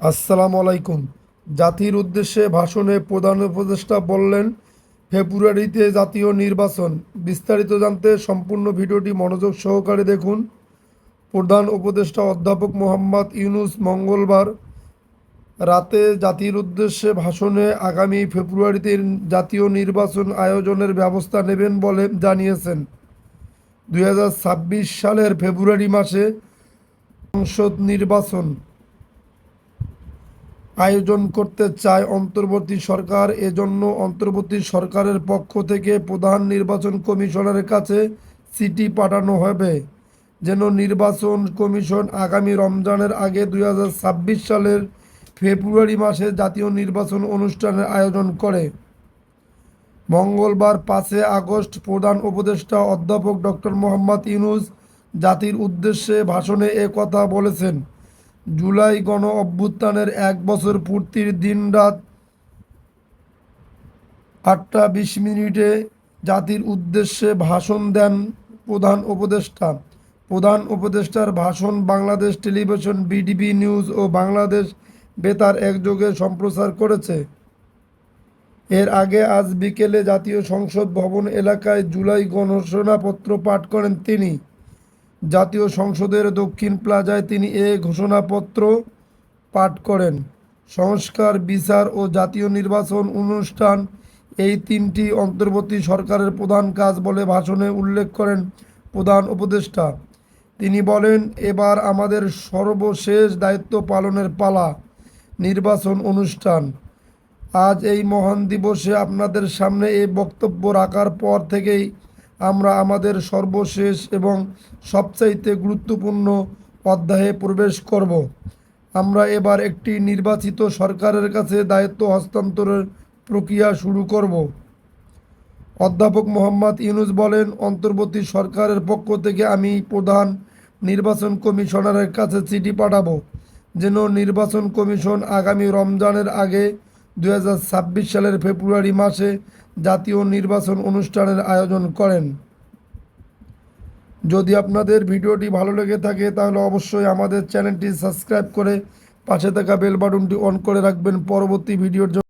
আসসালামু আলাইকুম। জাতির উদ্দেশ্যে ভাষণে প্রধান উপদেষ্টা বললেন, ফেব্রুয়ারিতে জাতীয় নির্বাচন। বিস্তারিত জানতে সম্পূর্ণ ভিডিওটি মনোযোগ সহকারে দেখুন। প্রধান উপদেষ্টা অধ্যাপক মোহাম্মদ ইউনুস মঙ্গলবার রাতে জাতির উদ্দেশ্যে ভাষণে আগামী ফেব্রুয়ারিতে জাতীয় নির্বাচন আয়োজনের ব্যবস্থা নেবেন বলে জানিয়েছেন। দু হাজার ছাব্বিশ সালের ফেব্রুয়ারি মাসে সংসদ নির্বাচন আয়োজন করতে চায় অন্তর্বর্তী সরকার। এজন্য অন্তর্বর্তী সরকারের পক্ষ থেকে প্রধান নির্বাচন কমিশনের কাছে চিঠি পাঠানো হবে। যেন নির্বাচন কমিশন আগামী রমজানের আগে দু হাজার ছাব্বিশ সালের ফেব্রুয়ারি মাসে জাতীয় নির্বাচন অনুষ্ঠানের আয়োজন করে। মঙ্গলবার পাঁচে আগস্ট প্রধান উপদেষ্টা অধ্যাপক ডক্টর মোহাম্মদ ইউনুস জাতির উদ্দেশ্যে ভাষণে কথা বলেছেন। জুলাই গণ অভ্যুত্থানের এক বছর পূর্তির দিন রাত আটটা বিশ মিনিটে জাতির উদ্দেশ্যে ভাষণ দেন প্রধান উপদেষ্টা। প্রধান উপদেষ্টার ভাষণ বাংলাদেশ টেলিভিশন বিডিবি নিউজ ও বাংলাদেশ বেতার একযোগে সম্প্রচার করেছে। এর আগে আজ বিকেলে জাতীয় সংসদ ভবন এলাকায় জুলাই ঘোষণাপত্র পাঠ করেন তিনি। জাতীয় সংসদের দক্ষিণ প্লাজায় তিনি এ ঘোষণাপত্র পাঠ করেন, সংস্কার, বিচার ও জাতীয় নির্বাচন অনুষ্ঠান এই তিনটি অন্তর্বর্তী সরকারের প্রধান কাজ বলে ভাষণে উল্লেখ করেন প্রধান উপদেষ্টা। তিনি বলেন, এবার আমাদের সর্বশেষ দায়িত্ব পালনের পালা, নির্বাচন অনুষ্ঠান। আজ এই মহান দিবসে আপনাদের সামনে এই বক্তব্য রাখার পর থেকেই আমরা আমাদের সর্বশেষ এবং সবচাইতে গুরুত্বপূর্ণ অধ্যায়ে প্রবেশ করব। আমরা এবার একটি নির্বাচিত সরকারের কাছে দায়িত্ব হস্তান্তরের প্রক্রিয়া শুরু করব। অধ্যাপক মোহাম্মদ ইউনুস বলেন, অন্তর্বর্তী সরকারের পক্ষ থেকে আমি প্রধান নির্বাচন কমিশনারের কাছে চিঠি পাঠাবো, যেন নির্বাচন কমিশন আগামী রমজানের আগে দু হাজার ছাব্বিশ সালের ফেব্রুয়ারি মাসে জাতীয় নির্বাচন অনুষ্ঠানের আয়োজন করেন। যদি আপনাদের ভিডিওটি ভালো লেগে থাকে, তাহলে অবশ্যই আমাদের চ্যানেলটি সাবস্ক্রাইব করে পাশে থাকা বেল বাটনটি অন করে রাখবেন। পরবর্তী ভিডিওর জন্য